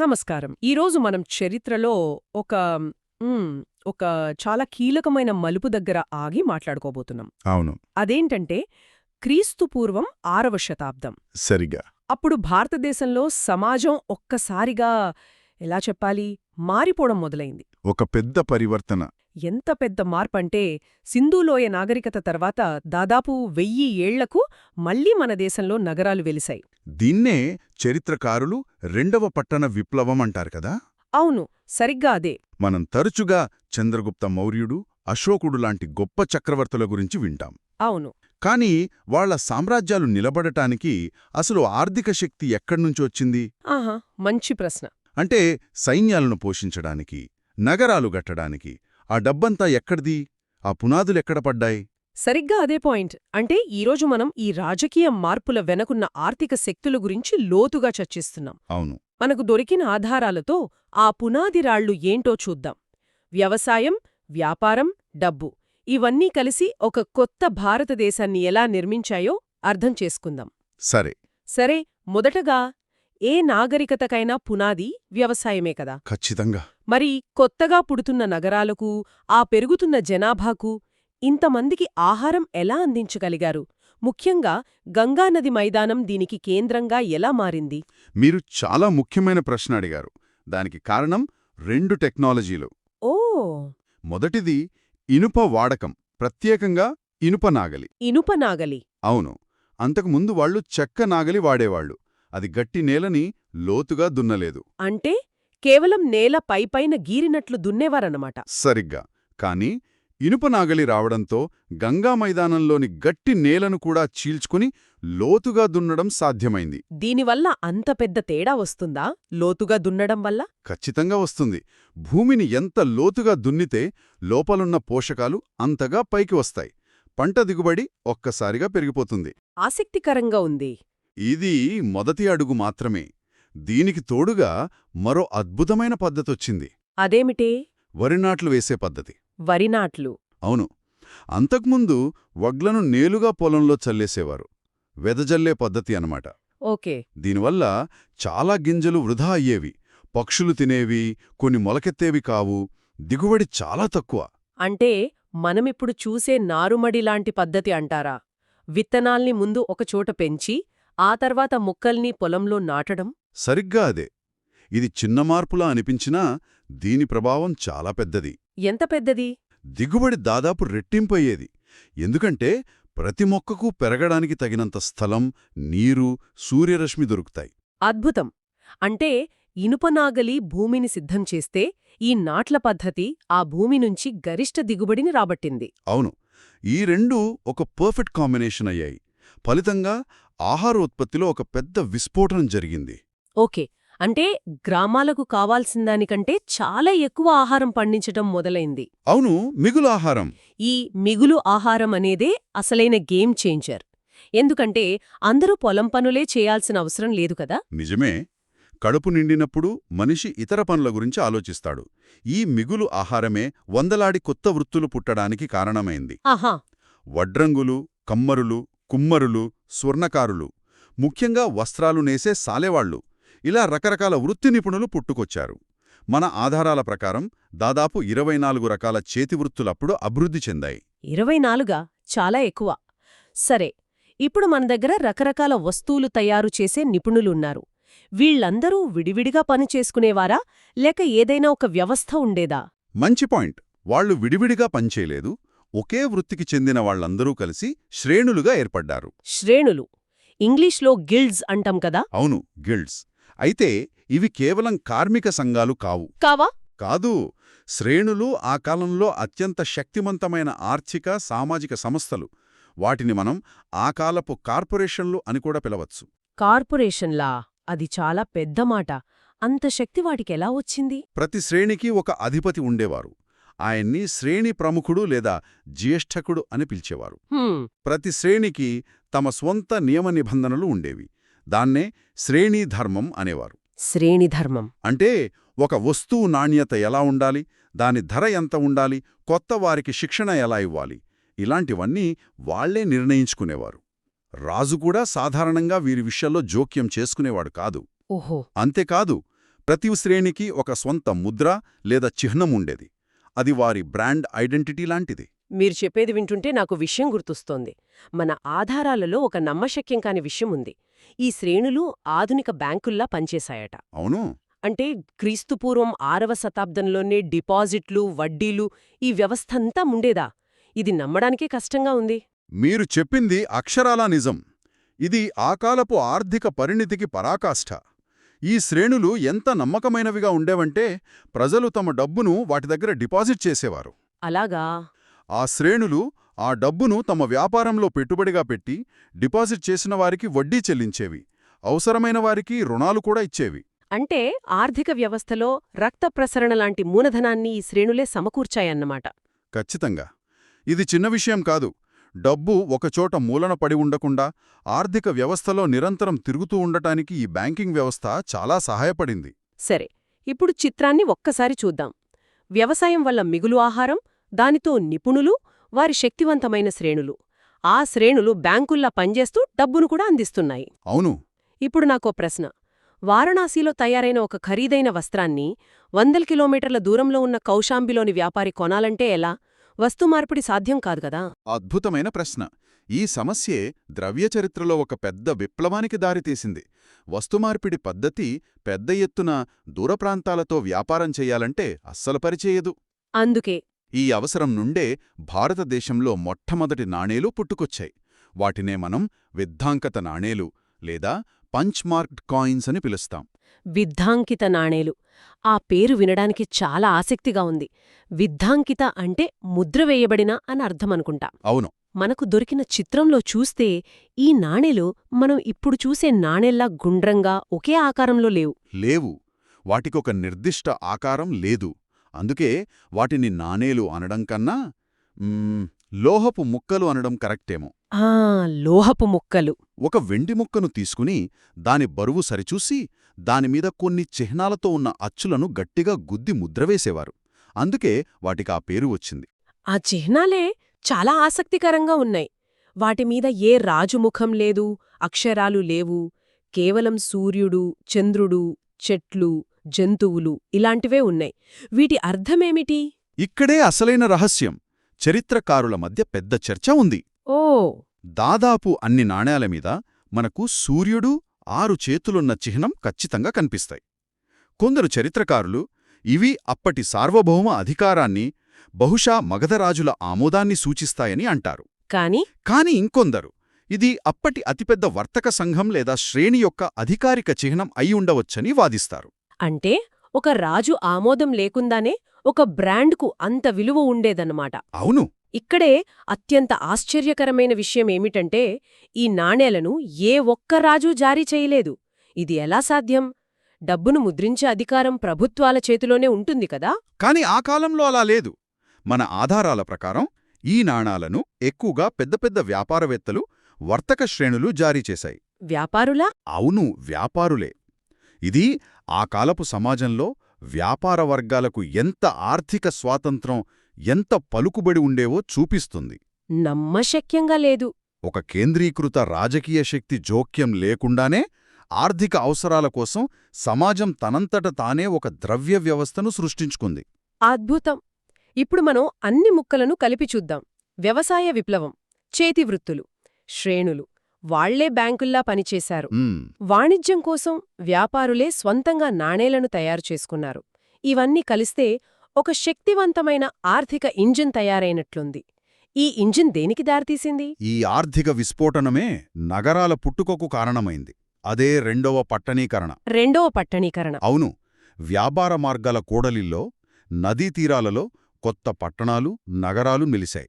నమస్కారం. ఈరోజు మనం చరిత్రలో ఒక ఒక చాలా కీలకమైన మలుపు దగ్గర ఆగి మాట్లాడుకోబోతున్నాం. అవును. అదేంటంటే క్రీస్తు పూర్వం ఆరవ శతాబ్దం. సరిగా అప్పుడు భారతదేశంలో సమాజం ఒక్కసారిగా ఎలా చెప్పాలి? మారిపోవడం మొదలైంది. ఒక పెద్ద పరివర్తన. ఎంత పెద్ద మార్పంటే సింధులోయ నాగరికత తర్వాత దాదాపు వెయ్యి ఏళ్ళకు మళ్ళీ మన దేశంలో నగరాలు వెలిశాయి. దీన్నే చరిత్రకారులు రెండవ పట్టణ విప్లవం అంటారు కదా? అవును సరిగ్గా అదే. మనం తరచుగా చంద్రగుప్త మౌర్యుడు అశోకుడు లాంటి గొప్ప చక్రవర్తుల గురించి వింటాం. అవును. కానీ వాళ్ళ సామ్రాజ్యాలు నిలబడటానికి అసలు ఆర్థిక శక్తి ఎక్కడ్నుంచొచ్చింది ఆహా మంచి ప్రశ్న. అంటే సైన్యాలను పోషించడానికి నగరాలు గట్టడానికి ఆ డబ్బంతా ఎక్కడిది? ఆ పునాదులెక్కడ పడ్డాయి? సరిగ్గా అదే పాయింట్. అంటే ఈరోజు మనం ఈ రాజకీయ మార్పుల వెనకున్న ఆర్థిక శక్తుల గురించి లోతుగా చర్చిస్తున్నాం. అవును. మనకు దొరికిన ఆధారాలతో ఆ పునాది రాళ్ళు ఏంటో చూద్దాం. వ్యవసాయం వ్యాపారం డబ్బు ఇవన్నీ కలిసి ఒక కొత్త భారతదేశాన్ని ఎలా నిర్మించాయో అర్థం చేసుకుందాం. సరే. సరే మొదటగా ఏ నాగరికతకైనా పునాది వ్యవసాయమే కదా? ఖచ్చితంగా. మరి కొత్తగా పుడుతున్న నగరాలకు ఆ పెరుగుతున్న జనాభాకు ఇంతమందికి ఆహారం ఎలా అందించగలిగారు? ముఖ్యంగా గంగానది మైదానం దీనికి కేంద్రంగా ఎలా మారింది? మీరు చాలా ముఖ్యమైన ప్రశ్న అడిగారు. దానికి కారణం రెండు టెక్నాలజీలు. ఓ! మొదటిది ఇనుప వాడకం ప్రత్యేకంగా ఇనుప నాగలి. ఇనుప నాగలి. అవును. అంతకుముందు వాళ్ళు చెక్క నాగలి వాడేవాళ్ళు అది గట్టి నేలని లోతుగా దున్నలేదు. అంటే? కేవలం నేల పైపైన గీరినట్లు దున్నేవారన్నమాట. సరిగ్గా. కాని ఇనుప నాగలి రావడంతో గంగా మైదానంలోని గట్టి నేలను కూడా చీల్చుకుని లోతుగా దున్నడం సాధ్యమైంది. దీనివల్ల అంత పెద్ద తేడా వస్తుందా? లోతుగా దున్నడం వల్ల? ఖచ్చితంగా వస్తుంది. భూమిని ఎంత లోతుగా దున్నితే లోపలున్న పోషకాలు అంతగా పైకి వస్తాయి. పంట దిగుబడి ఒక్కసారిగా పెరిగిపోతుంది. ఆసక్తికరంగా ఉంది. ఇది మొదటి అడుగు మాత్రమే. దీనికి తోడుగా మరో అద్భుతమైన పద్ధతొచ్చింది. అదేమిటే? వరినాట్లు వేసే పద్ధతి. వరినాట్లు. అవును. అంతకుముందు వడ్లను నేలుగా పొలంలో చల్లేసేవారు. వెదజల్లే పద్ధతి అన్నమాట. ఓకే. దీనివల్ల చాలా గింజలు వృధా అయ్యేవి. పక్షులు తినేవి కొన్ని మొలకెత్తేవి కావు. దిగుబడి చాలా తక్కువ. అంటే మనమిప్పుడు చూసే నారుమడి లాంటి పద్ధతి అంటారా? విత్తనాల్ని ముందు ఒకచోట పెంచి ఆ తర్వాత ముక్కల్ని పొలంలో నాటడం? సరిగ్గా అదే. ఇది చిన్న మార్పులా అనిపించినా దీని ప్రభావం చాలా పెద్దది. ఎంత పెద్దది? దిగుబడి దాదాపు రెట్టింపయ్యేది ఎందుకంటే ప్రతి మొక్కకు పెరగడానికి తగినంత స్థలం నీరు సూర్యరశ్మి దొరుకుతాయి. అద్భుతం! అంటే ఇనుపనాగలి భూమిని సిద్ధం చేస్తే ఈ నాట్ల పద్ధతి ఆ భూమి నుంచి గరిష్ట దిగుబడిని రాబట్టింది. అవును. ఈ రెండూ ఒక పర్ఫెక్ట్ కాంబినేషన్ అయ్యాయి. ఫలితంగా ఆహార ఉత్పత్తిలో ఒక పెద్ద విస్ఫోటనం జరిగింది. ఓకే. అంటే గ్రామాలకు కావాల్సిందానికంటే చాలా ఎక్కువ ఆహారం పండించటం మొదలైంది. అవును మిగులు ఆహారం. ఈ మిగులు ఆహారం అనేదే అసలైన గేమ్ చేంజర్. ఎందుకంటే అందరూ పొలం పనులే చేయాల్సిన అవసరం లేదు కదా? నిజమే. కడుపు నిండినప్పుడు మనిషి ఇతర పనుల గురించి ఆలోచిస్తాడు. ఈ మిగులు ఆహారమే వందలాడి కొత్త వృత్తులు పుట్టడానికి కారణమైంది. ఆహా! వడ్రంగులు కమ్మరులు కుమ్మరులు స్వర్ణకారులు ముఖ్యంగా వస్త్రాలు నేసే సాలెవాళ్ళు ఇలా రకరకాల వృత్తి నిపుణులు పుట్టుకొచ్చారు. మన ఆధారాల ప్రకారం దాదాపు ఇరవై నాలుగు రకాల చేతివృత్తులప్పుడు అభివృద్ధి చెందాయి. ఇరవై నాలుగా? చాలా ఎక్కువ. సరే ఇప్పుడు మన దగ్గర రకరకాల వస్తువులు తయారు చేసే నిపుణులున్నారు. వీళ్ళందరూ విడివిడిగా పని చేసుకునేవారా? లేక ఏదైనా ఒక వ్యవస్థ ఉండేదా? మంచి పాయింట్. వాళ్ళు విడివిడిగా పనిచేయలేదు ఒకే వృత్తికి చెందిన వాళ్ళందరూ కలిసి శ్రేణులుగా ఏర్పడ్డారు. శ్రేణులు. ఇంగ్లీష్లో గిల్డ్స్ అంటాం కదా? అవును గిల్డ్స్. అయితే ఇవి కేవలం కార్మిక సంఘాలు కావు. కావా? కాదు శ్రేణులు ఆ కాలంలో అత్యంత శక్తివంతమైన ఆర్థిక సామాజిక సంస్థలు. వాటిని మనం ఆ కాలపు కార్పొరేషన్లు అని కూడా పిలవచ్చు. కార్పొరేషన్లా? అది చాలా పెద్ద మాట. అంత శక్తి వాటికెలా వచ్చింది? ప్రతి శ్రేణికి ఒక అధిపతి ఉండేవారు. ఆయన్ని శ్రేణి ప్రముఖుడు లేదా జ్యేష్ఠకుడు అని పిలిచేవారు. ప్రతి శ్రేణికి తమ స్వంత నియమ నిబంధనలు ఉండేవి. దాన్నే శ్రేణీ ధర్మం అనేవారు. శ్రేణిధర్మం. అంటే ఒక వస్తువు నాణ్యత ఎలా ఉండాలి దాని ధర ఎంత ఉండాలి కొత్త వారికి శిక్షణ ఎలా ఇవ్వాలి ఇలాంటివన్నీ వాళ్ళే నిర్ణయించుకునేవారు. రాజు కూడా సాధారణంగా వీరి విషయాల్లో జోక్యం చేసుకునేవాడు కాదు. ఓహో. అంతేకాదు ప్రతి శ్రేణికి ఒక స్వంత ముద్ర లేదా చిహ్నం ఉండేది. అది వారి బ్రాండ్ ఐడెంటిటీ లాంటిది. మీరు చెప్పేది వింటుంటే నాకు విషయం గుర్తొస్తోంది. మన ఆధారాలలో ఒక నమ్మశక్యం కాని విషయం ఉంది. ఈ శ్రేణులు ఆధునిక బ్యాంకుల్లా పనిచేశాయట. అవును. అంటే క్రీస్తుపూర్వం ఆరవ శతాబ్దంలోనే డిపాజిట్లు వడ్డీలు ఈ వ్యవస్థంతా ఉండేదా ఇది నమ్మడానికే కష్టంగా ఉంది. మీరు చెప్పింది అక్షరాలా నిజం. ఇది ఆ కాలపు ఆర్థిక పరిణితికి పరాకాష్ఠ ఈ శ్రేణులు ఎంత నమ్మకమైనవిగా ఉండేవంటే ప్రజలు తమ డబ్బును వాటి దగ్గర డిపాజిట్ చేసేవారు. అలాగా? ఆ శ్రేణులు ఆ డబ్బును తమ వ్యాపారంలో పెట్టుబడిగా పెట్టి డిపాజిట్ చేసిన వారికి వడ్డీ చెల్లించేవి. అవసరమైన వారికి రుణాలు కూడా ఇచ్చేవి. అంటే ఆర్థిక వ్యవస్థలో రక్త ప్రసరణ లాంటి మూలధనాన్ని ఈ శ్రేణులే సమకూర్చాయన్నమాట. ఖచ్చితంగా. ఇది చిన్న విషయం కాదు. డబ్బు ఒకచోట మూలన పడి ఉండకుండా ఆర్థిక వ్యవస్థలో నిరంతరం తిరుగుతూ ఉండటానికి ఈ బ్యాంకింగ్ వ్యవస్థ చాలా సహాయపడింది. సరే ఇప్పుడు చిత్రాన్ని ఒక్కసారి చూద్దాం. వ్యవసాయం వల్ల మిగులు ఆహారం దానితో నిపుణులు వారి శక్తివంతమైన శ్రేణులు. ఆ శ్రేణులు బ్యాంకుల్లా పనిచేస్తూ డబ్బును కూడా అందిస్తున్నాయి. అవును. ఇప్పుడు నాకో ప్రశ్న. వారణాసిలో తయారైన ఒక ఖరీదైన వస్త్రాన్ని వందల కిలోమీటర్ల దూరంలో ఉన్న కౌశాంబిలోని వ్యాపారి కొనాలంటే ఎలా? వస్తు మార్పిడి సాధ్యం కాదు కదా? అద్భుతమైన ప్రశ్న. ఈ సమస్యే ద్రవ్య చరిత్రలో ఒక పెద్ద విప్లవానికి దారితీసింది. వస్తుమార్పిడి పద్ధతి పెద్ద ఎత్తున దూర ప్రాంతాలతో వ్యాపారం చెయ్యాలంటే అస్సలు పరిచేయదు. అందుకే ఈ అవసరం నుండే భారతదేశంలో మొట్టమొదటి నాణేలు పుట్టుకొచ్చాయి. వాటినే మనం విద్ధాంకత నాణేలు లేదా పంచ్మార్క్డ్ కాయిన్స్ అని పిలుస్తాం. విద్ధాంకిత నాణేలు. ఆ పేరు వినడానికి చాలా ఆసక్తిగా ఉంది. విద్ధాంకిత అంటే ముద్ర వేయబడిన అని అర్థమనుకుంటా అవును. మనకు దొరికిన చిత్రంలో చూస్తే ఈ నాణేలు మనం ఇప్పుడు చూసే నాణేల్లా గుండ్రంగా ఒకే ఆకారంలో లేవు. లేవు. వాటికొక నిర్దిష్ట ఆకారం లేదు. అందుకే వాటిని నాణేలు అనడం కన్నా లోహపు ముక్కలు అనడం కరెక్టేమో. ఆ లోహపు ముక్కలు. ఒక వెండి ముక్కను తీసుకుని దాని బరువు సరిచూసి దానిమీద కొన్ని చిహ్నాలతో ఉన్న అచ్చులను గట్టిగా గుద్ది ముద్రవేసేవారు అందుకే వాటికి ఆ పేరు వచ్చింది. ఆ చిహ్నాలే చాలా ఆసక్తికరంగా ఉన్నాయి. వాటిమీద ఏ రాజుముఖం లేదు అక్షరాలు లేవు కేవలం సూర్యుడు చంద్రుడు చెట్లు జంతువులు ఇలాంటివే ఉన్నాయి. వీటి అర్థమేమిటి? ఇక్కడే అసలైన రహస్యం. చరిత్రకారుల మధ్య పెద్ద చర్చ ఉంది. ఓ! దాదాపు అన్ని నాణేల మీద మనకు సూర్యుడు ఆరు చేతులున్న చిహ్నం ఖచ్చితంగా కనిపిస్తాయి. కొందరు చరిత్రకారులు ఇవి అప్పటి సార్వభౌమ అధికారాన్ని బహుశా మగధరాజుల ఆమోదాన్ని సూచిస్తాయని అంటారు. కాని? కాని ఇంకొందరు ఇది అప్పటి అతిపెద్ద వర్తక సంఘం లేదా శ్రేణి యొక్క అధికారిక చిహ్నం అయి ఉండవచ్చని వాదిస్తారు. అంటే ఒక రాజు ఆమోదం లేకుండానే ఒక బ్రాండ్కు అంత విలువ ఉండేదన్నమాట. అవును. ఇక్కడే అత్యంత ఆశ్చర్యకరమైన విషయం ఏమిటంటే ఈ నాణేలను ఏ ఒక్క రాజూ జారీ చేయలేదు. ఇది ఎలా సాధ్యం? డబ్బును ముద్రించే అధికారం ప్రభుత్వాల చేతిలోనే ఉంటుంది కదా? కాని ఆ కాలంలో అలా లేదు. మన ఆధారాల ప్రకారం ఈ నాణాలను ఎక్కువగా పెద్ద పెద్ద వ్యాపారవేత్తలు వర్తక శ్రేణులు జారీ చేశాయి. వ్యాపారులా? అవును వ్యాపారులే. ఇది ఆ కాలపు సమాజంలో వ్యాపార వర్గాలకు ఎంత ఆర్థిక స్వాతంత్రం ఎంత పలుకుబడి ఉండేవో చూపిస్తుంది. నమ్మశక్యంగా లేదు. ఒక కేంద్రీకృత రాజకీయ శక్తి జోక్యం లేకుండానే ఆర్థిక అవసరాల కోసం సమాజం తనంతట తానే ఒక ద్రవ్య వ్యవస్థను సృష్టించుకుంది. అద్భుతం! ఇప్పుడు మనం అన్ని ముక్కలను కలిపి చూద్దాం. వ్యవసాయ విప్లవం చేతివృత్తులు శ్రేణులు వాళ్ళే బ్యాంకుల్లా పనిచేశారు. వాణిజ్యం కోసం వ్యాపారులే స్వంతంగా నాణేలను తయారు చేసుకున్నారు. ఇవన్నీ కలిస్తే ఒక శక్తివంతమైన ఆర్థిక ఇంజిన్ తయారైనట్లుంది. ఈ ఇంజిన్ దేనికి దారితీసింది? ఈ ఆర్థిక విస్ఫోటనమే నగరాల పుట్టుకకు కారణమైంది. అదే రెండవ పట్టణీకరణ. రెండవ పట్టణీకరణ. అవును. వ్యాపార మార్గాల కూడలిల్లో నదీ తీరాలలో కొత్త పట్టణాలు నగరాలు నిలిశాయి.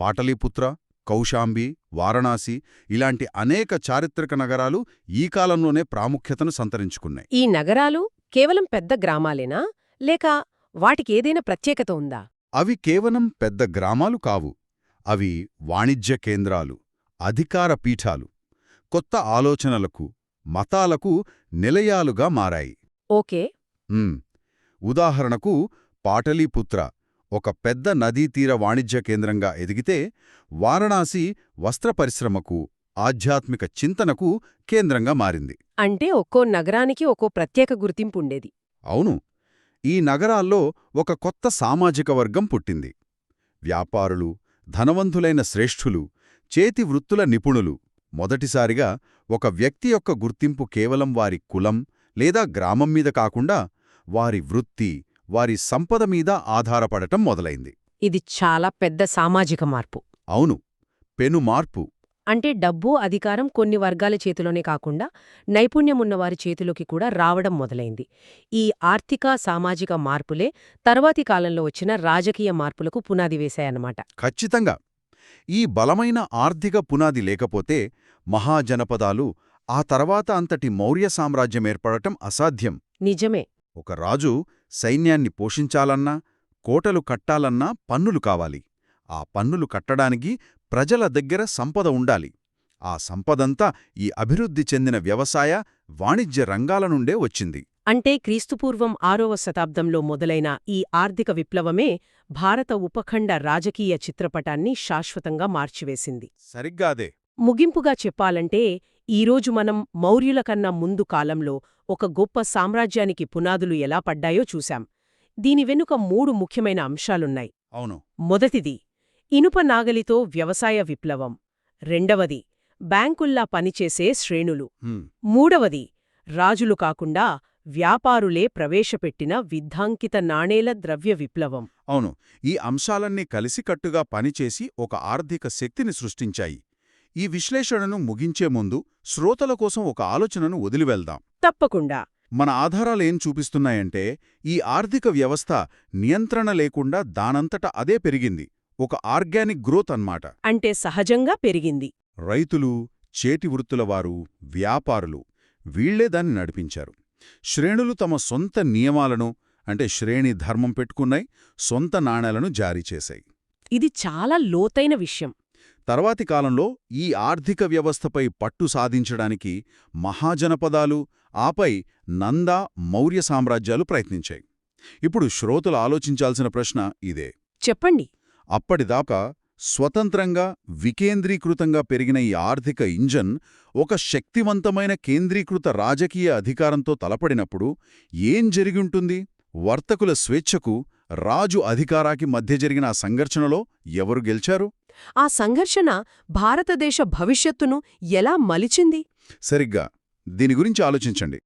పాటలీపుత్ర కౌశాంబి వారణాసి ఇలాంటి అనేక చారిత్రక నగరాలు ఈ కాలంలోనే ప్రాముఖ్యతను సంతరించుకున్నాయి. ఈ నగరాలు కేవలం పెద్ద గ్రామాలేనా? లేక వాటికేదైనా ప్రత్యేకత ఉందా? అవి కేవలం పెద్ద గ్రామాలు కావు. అవి వాణిజ్య కేంద్రాలు అధికార పీఠాలు కొత్త ఆలోచనలకు మతాలకు నిలయాలుగా మారాయి. ఓకే. ఉదాహరణకు పాటలీపుత్ర ఒక పెద్ద నదీతీర వాణిజ్య కేంద్రంగా ఎదిగితే వారణాసి వస్త్ర పరిశ్రమకు ఆధ్యాత్మిక చింతనకు కేంద్రంగా మారింది. అంటే ఒక్కో నగరానికి ఒక్కో ప్రత్యేక గుర్తింపు ఉండేది అవును. ఈ నగరాల్లో ఒక కొత్త సామాజిక వర్గం పుట్టింది. వ్యాపారులు ధనవంతులైన శ్రేష్ఠులు చేతి వృత్తుల నిపుణులు. మొదటిసారిగా ఒక వ్యక్తి యొక్క గుర్తింపు కేవలం వారి కులం లేదా గ్రామం మీద కాకుండా వారి వృత్తి వారి సంపద మీద ఆధారపడటం మొదలైంది. ఇది చాలా పెద్ద సామాజిక మార్పు. అవును పెను మార్పు. అంటే డబ్బు అధికారం కొన్ని వర్గాల చేతిలోనే కాకుండా నైపుణ్యమున్నవారి చేతిలోకి కూడా రావడం మొదలైంది. ఈ ఆర్థిక సామాజిక మార్పులే తర్వాతి కాలంలో వచ్చిన రాజకీయ మార్పులకు పునాది వేశాయన్నమాట. ఖచ్చితంగా. ఈ బలమైన ఆర్థిక పునాది లేకపోతే మహాజనపదాలు ఆ తర్వాత అంతటి మౌర్య సామ్రాజ్యం ఏర్పడటం అసాధ్యం. నిజమే. ఒక రాజు సైన్యాన్ని పోషించాలన్నా కోటలు కట్టాలన్నా పన్నులు కావాలి. ఆ పన్నులు కట్టడానికి ప్రజల దగ్గర సంపద ఉండాలి. ఆ సంపదంతా ఈ అభివృద్ధి చెందిన వ్యవసాయ వాణిజ్య రంగాల నుండే వచ్చింది. అంటే క్రీస్తుపూర్వం ఆరవ శతాబ్దంలో మొదలైన ఈ ఆర్థిక విప్లవమే భారత ఉపఖండ రాజకీయ చిత్రపటాన్ని శాశ్వతంగా మార్చివేసింది. సరిగ్గాదే. ముగింపుగా చెప్పాలంటే ఈరోజు మనం మౌర్యుల కన్నా ముందు కాలంలో ఒక గొప్ప సామ్రాజ్యానికి పునాదులు ఎలా పడ్డాయో చూశాం. దీని వెనుక మూడు ముఖ్యమైన అంశాలున్నాయి. అవును. మొదటిది ఇనుప నాగలితో వ్యవసాయ విప్లవం. రెండవది బ్యాంకుల్లా పనిచేసే శ్రేణులు. మూడవది రాజులు కాకుండా వ్యాపారులే ప్రవేశపెట్టిన విద్ధాంకిత నాణేల ద్రవ్య విప్లవం. అవును. ఈ అంశాలన్నీ కలిసికట్టుగా పనిచేసి ఒక ఆర్థిక శక్తిని సృష్టించాయి. ఈ విశ్లేషణను ముగించే ముందు శ్రోతల కోసం ఒక ఆలోచనను వదిలివెళ్దాం. తప్పకుండా. మన ఆధారాలేం చూపిస్తున్నాయంటే ఈ ఆర్థిక వ్యవస్థ నియంత్రణ లేకుండా దానంతట అదే పెరిగింది. ఒక ఆర్గానిక్ గ్రోత్ అన్నమాట. అంటే సహజంగా పెరిగింది. రైతులు చేతి వృత్తులవారు వ్యాపారులు వీళ్ళే దాన్ని నడిపించారు. శ్రేణులు తమ సొంత నియమాలను అంటే శ్రేణి ధర్మం పెట్టుకున్నాయి సొంత నాణేలను జారీ చేశాయి. ఇది చాలా లోతైన విషయం. తర్వాతి కాలంలో ఈ ఆర్థిక వ్యవస్థపై పట్టు సాధించడానికి మహాజనపదాలు ఆపై నంద మౌర్య సామ్రాజ్యాలు ప్రయత్నించాయి. ఇప్పుడు శ్రోతలు ఆలోచించాల్సిన ప్రశ్న ఇదే. చెప్పండి. అప్పటిదాకా స్వతంత్రంగా వికేంద్రీకృతంగా పెరిగిన ఈ ఆర్థిక ఇంజన్ ఒక శక్తివంతమైన కేంద్రీకృత రాజకీయ అధికారంతో తలపడినప్పుడు ఏం జరిగుంటుంది? వర్తకుల స్వేచ్ఛకు రాజు అధికారాకి మధ్య జరిగిన ఆ సంఘర్షణలో ఎవరు గెలిచారు? ఆ సంఘర్షణ భారతదేశ భవిష్యత్తును ఎలా మలిచింది? సరిగ్గా. దీని గురించి ఆలోచించండి.